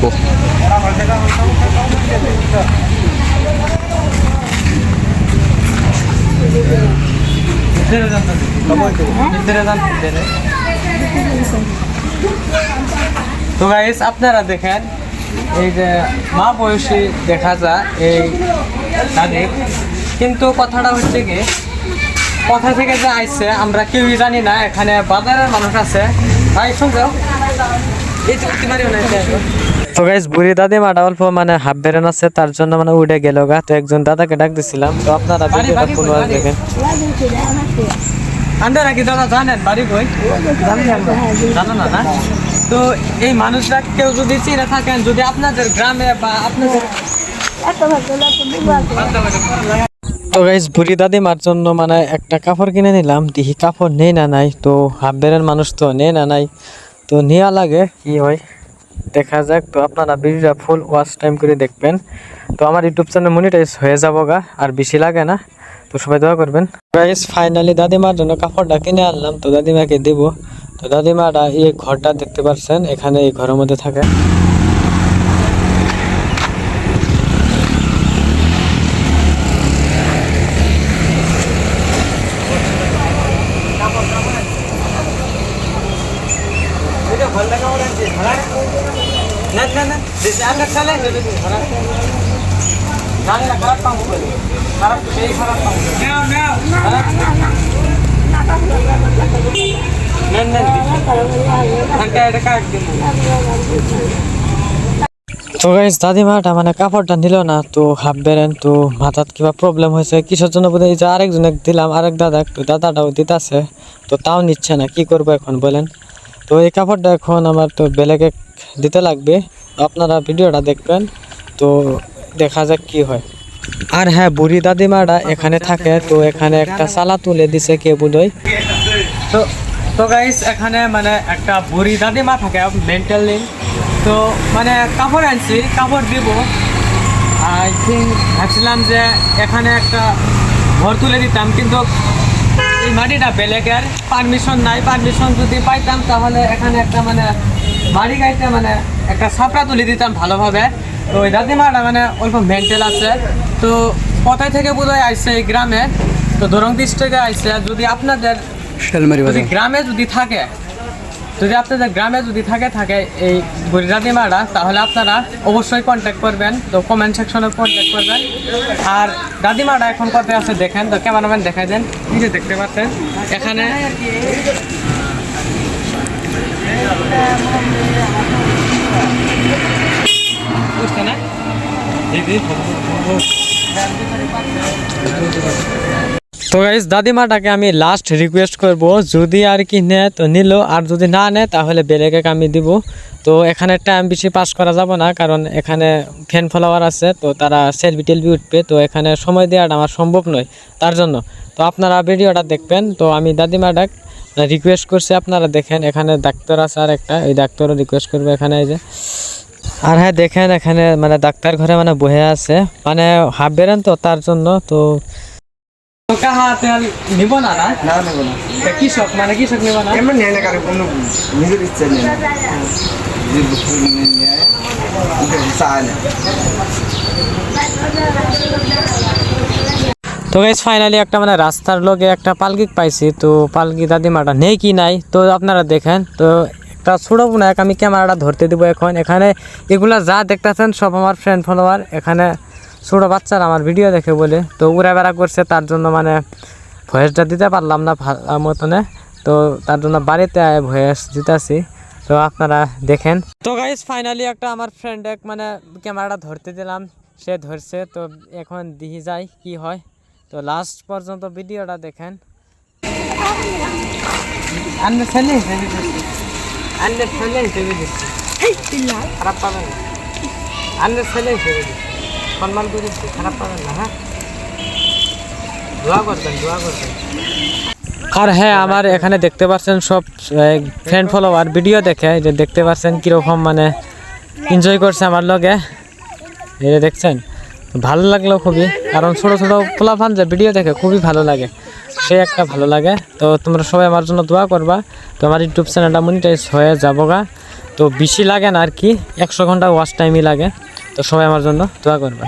দেখব তো গাইস আপনারা দেখেন, এই যে মা বয়সী দেখা যায় এই তাদের। কিন্তু কথাটা হচ্ছে কি, কথা থেকে যে আইছে, আমরা কেউই জানি না, এখানে বাজারের মানুষ আছে। ভাই শুনছো তো গাইস বুড়ি দাদি মাটা অল্প মানে হাফ বেরেন আছে তার জন্য মানে উঠে গেল গা। তো একজন দাদাকে ডাক দিছিলাম। তো আপনারা ভিডিওটা দেখেন। আন্দার নাকি দাদা জানেন বাড়ি কই? জানো না। না তো এই মানুষরা কেউ যদি চিনে থাকেন যদি আপনাদের গ্রামে বা আপনাদের তো গাইজ বুড়ি দাদিমার জন্য মানে একটা কাপড় কিনে নিলাম। দিহি কাপড় নেই না নাই। তো হাফ বেরের মানুষ তো নেই না নাই। তো নেওয়া লাগে, কি হয়? দেখা যাক, তো আপনারা ভিডিওটা ফুল ওয়াচ টাইম করে দেখবেন। তো আমার ইউটিউব চ্যানেল মনিটাইজ হয়ে যাব গা, আর বেশি লাগে না। তো সবাই দোয়া করবেন। গাইজ ফাইনালি দাদিমার জন্য কাপড়টা কিনে আনলাম, তো দাদিমাকে দেবো। তো দাদিমারা এই ঘরটা দেখতে পাচ্ছেন এখানে এই ঘরের মধ্যে থাকে। তো গাইস দাদিমাটা মানে কাপড়টা নিল না, তো হাফ বেরেন তো মাথাত কিবা প্রবলেম হয়েছে কিসের জন্য বোধহয় এই যে আরেকজনে দিলাম আরেক দাদা তো দাদাটাও দিতাছে, তো তাও নিচ্ছে না, কি করব এখন বলেন? তো এই কাপড়টা এখন আমার তো বেলেগে দিতে লাগবে। আপনারা ভিডিওটা দেখবেন, তো দেখা যাক কি হয়। আর হ্যাঁ বুড়ি দাদিমাটা এখানে থাকে, তো এখানে একটা সালা তুলে দিছে কে বুঝোই তো তো গাইস এখানে মানে একটা বুড়ি দাদিমা থাকে মেন্টালি তো মানে কাপড় আনছি কাপড় দিব। আই থিঙ্ক ভাবছিলাম যে এখানে একটা ঘর তুলে দিতাম, কিন্তু এই মাটিটা বেলেগের পারমিশন নাই? পারমিশন যদি পাইতাম তাহলে এখানে একটা মানে বাড়ি গাইতে মানে একটা ছাপড়া তুলে দিতাম ভালোভাবে। তো ওই দাদিমাটা মানে অল্প মেন্টাল আছে। তো কোথায় থেকে বোধহয় আইসে এই গ্রামে? তো দরং ডিস্ট্রিক্টে আইসে যদি আপনাদের যদি গ্রামে যদি থাকে যদি আপনাদের গ্রামে যদি থাকে থাকে এই দাদিমারা তাহলে আপনারা অবশ্যই কন্ট্যাক্ট করবেন। তো কমেন্ট সেকশনে কন্ট্যাক্ট করবেন। আর দাদিমারা এখন কোথায় আছে দেখেন, তো ক্যামেরাম্যান দেখাই দেন। নিজে দেখতে পাচ্ছেন, এখানে বুঝতে না? তো গাইজ দাদিমাটাকে আমি লাস্ট রিকোয়েস্ট করব, যদি আর কি নেয় তো নিল আর যদি না নেয়, তাহলে বেলেগে আমি দিব? তো এখানে টাইম বেশি পাস করা যাব না, কারণ এখানে ফ্যান ফলোয়ার আছে, তো তারা সেলফি টেলফি উঠবে, তো এখানে সময় দেওয়াটা আমার সম্ভব নয়, তার জন্য। তো আপনারা ভিডিওটা দেখবেন, তো আমি দাদিমাটাক রিকোয়েস্ট করছি, আপনারা দেখেন, এখানে ডাক্তার আছে আর একটা এই ডাক্তারও রিকোয়েস্ট করবে এখানে, এই যে। আর হ্যাঁ দেখেন এখানে মানে ডাক্তার ঘরে মানে বহে আছে মানে হাফ বেরেন তো, তার জন্য, তো কাহা তেল নিব না না? না নেব না। কৃষক মানে কৃষক নিব না? এমন নেয় না কারও কোনো নিজের ইচ্ছা নেই না। যে বুঝতে নেয় ওকে চায় না। তো গাইজ ফাইনালি একটা মানে রাস্তার লগে একটা পালকি পাইছি। তো পালকি দাদিমাটা নেই কি নাই? তো আপনারা দেখেন তো একটা ছোটো বোনা এক আমি ক্যামেরাটা ধরতে দিব এখন। এখানে এগুলা যা দেখতেছেন সব আমার ফ্রেন্ড ফলোয়ার এখানে ছোটো বাচ্চারা আমার ভিডিও দেখে বলে তো উড়া বেড়া করছে তার জন্য মানে ভয়েসটা দিতে পারলাম না মতনে। তো তার জন্য বাড়িতে ভয়েস দিতেছি। তো আপনারা দেখেন। তো গাইজ ফাইনালি একটা আমার ফ্রেন্ড এক মানে ক্যামেরাটা ধরতে দিলাম। সে ধরছে তো এখন দিহি যায় কি হয়। তো লাস্ট পর্যন্ত ভিডিওটা দেখেন। আন্নে ছেলে হিসেবে সম্মান করে দিচ্ছি, খারাপ পাবেন না হ্যাঁ? দোয়া করবেন দোয়া করবেন। আর হ্যাঁ আমার এখানে দেখতে পাচ্ছেন সব ফ্রেন্ড ফলোয়ার ভিডিও দেখে যে দেখতে পাচ্ছেন কীরকম মানে এনজয় করছে আমার লগে। এই দেখছেন, ভালো লাগল খুবই, কারণ ছোটো ছোটো পোলাফান যে ভিডিও দেখে খুবই ভালো লাগে, সে একটা ভালো লাগে। তো তোমরা সবাই আমার জন্য দোয়া করবা, তো আমার ইউটিউব চ্যানেলটা মনিটাইজ হয়ে যাব গা তো বেশি লাগে না আর কি, একশো ঘণ্টা ওয়াচ টাইমই লাগে। তো সবাই আমার জন্য দোয়া করবে